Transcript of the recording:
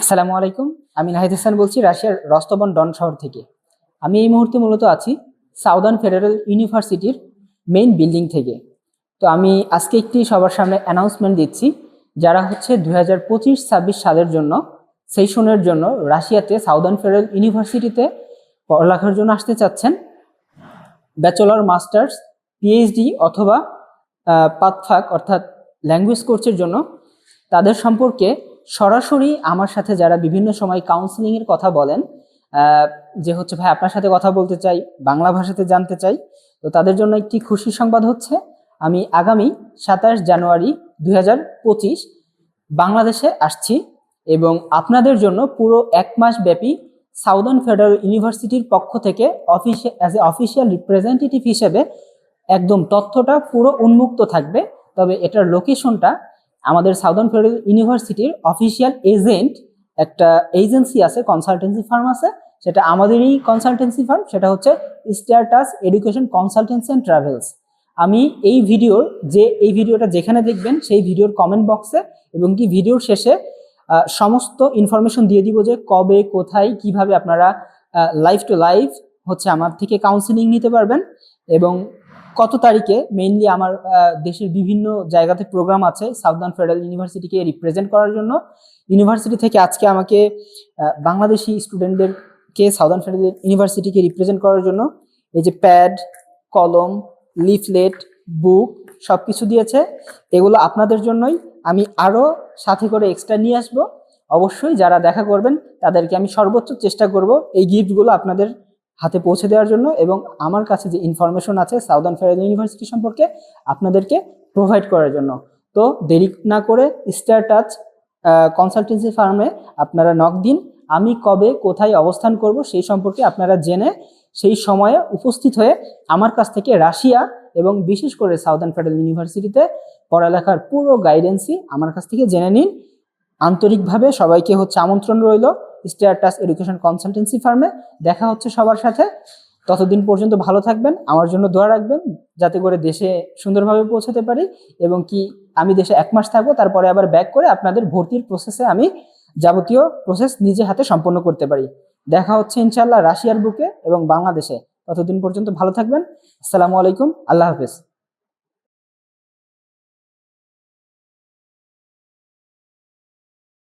আসসালামু আলাইকুম। আমি নাহিদ হাসান বলছি রাশিয়ার রস্তবন ডন শহর থেকে। আমি এই মুহূর্তে মূলত আছি সাউদার্ন ফেডারেল ইউনিভার্সিটির মেইন বিল্ডিং থেকে। তো আমি আজকে একটি সবার সামনে অ্যানাউন্সমেন্ট দিচ্ছি, যারা হচ্ছে দুই হাজার পঁচিশ ছাব্বিশ সালের জন্য, সেশনের জন্য রাশিয়াতে সাউদার্ন ফেডারেল ইউনিভার্সিটিতে পড়ালেখার জন্য আসতে চাচ্ছেন। ব্যাচেলর, মাস্টার্স, পিএইচডি অথবা পাতফাক অর্থাৎ ল্যাঙ্গুয়েজ কোর্সের জন্য। তাদের সম্পর্কে সরাসরি আমার সাথে যারা বিভিন্ন সময় কাউন্সিলিং এর কথা বলেন যে হচ্ছে ভাই আপনার সাথে কথা বলতে চাই, বাংলা ভাষাতে জানতে চাই, তো তাদের জন্য একটি খুশি সংবাদ হচ্ছে, আমি আগামী সাতাশ জানুয়ারি দু হাজার পঁচিশ বাংলাদেশে আসছি এবং আপনাদের জন্য পুরো এক মাস ব্যাপী সাউদার্ন ফেডারেল ইউনিভার্সিটির পক্ষ থেকে অফিসে অ্যাজ এ অফিসিয়াল রিপ্রেজেন্টেটিভ হিসেবে একদম তথ্যটা পুরো উন্মুক্ত থাকবে, তবে এটার লোকেশনটা আমাদের সাউদার্ন ফেডারেল ইউনিভার্সিটির অফিসিয়াল এজেন্ট একটা এজেন্সি আছে কনসালটেন্সি ফার্ম আছে। সেটা আমাদেরই কনসালটেন্সি ফার্ম সেটা হচ্ছে Startus education consultancy and travels আমি এই ভিডিওর যে, এই ভিডিওটা যেখানে দেখবেন, সেই ভিডিওর কমেন্ট বক্সে এবং কি ভিডিওর শেষে সমস্ত ইনফরমেশন দিয়ে দিব যে কবে, কোথায়, কীভাবে আপনারা লাইভ টু লাইভ হচ্ছে আমার থেকে কাউন্সিলিং নিতে পারবেন এবং কত তারিখে মেইনলি আমার দেশের বিভিন্ন জায়গাতে প্রোগ্রাম আছে সাউদার্ন ফেডারেল ইউনিভার্সিটিকে রিপ্রেজেন্ট করার জন্য। ইউনিভার্সিটি থেকে আজকে আমাকে বাংলাদেশি স্টুডেন্টদেরকে সাউদার্ন ফেডারেল ইউনিভার্সিটিকে রিপ্রেজেন্ট করার জন্য এই যে প্যাড কলম লিফলেট বুক সব কিছু দিয়েছে। এগুলো আপনাদের জন্যই। আমি আরও সাথে করে এক্সট্রা নিয়ে আসব। অবশ্যই যারা দেখা করবেন তাদেরকে আমি সর্বোচ্চ চেষ্টা করব। এই গিফটগুলো আপনাদের হাতে পৌঁছে দেওয়ার জন্য এবং আমার কাছে যে ইনফরমেশন আছে সাউদার্ন ফেডারেল ইউনিভার্সিটি সম্পর্কে আপনাদেরকে প্রোভাইড করার জন্য। তো দেরি না করে স্টার টাচ কনসালটেন্সি ফার্মে আপনারা নক দিন। আমি কবে কোথায় অবস্থান করব সেই সম্পর্কে আপনারা জেনে সেই সময়ে উপস্থিত হয়ে আমার কাছ থেকে রাশিয়া এবং বিশেষ করে সাউদার্ন ফেডারেল ইউনিভার্সিটিতে পড়ালেখার পুরো গাইডেন্সই আমার কাছ থেকে জেনে নিন। আন্তরিকভাবে সবাইকে হচ্ছে আমন্ত্রণ রইল। স্টারটাস এডুকেশন কনসালটেন্সি ফার্মে দেখা হচ্ছে সবার সাথে। ততদিন পর্যন্ত ভালো থাকবেন। আমার জন্য দোয়া রাখবেন, যাতে করে দেশে সুন্দরভাবে পৌঁছাতে পারি এবং কি আমি দেশে এক মাস থাকব, তারপরে আবার ব্যাক করে আপনাদের ভর্তির প্রসেসে আমি যাবতীয় প্রসেস নিজে হাতে সম্পন্ন করতে পারি। দেখা হচ্ছে ইনশাল্লাহ রাশিয়ার বুকে এবং বাংলাদেশে। ততদিন পর্যন্ত ভালো থাকবেন। আসসালামু আলাইকুম। আল্লাহ হাফেজ।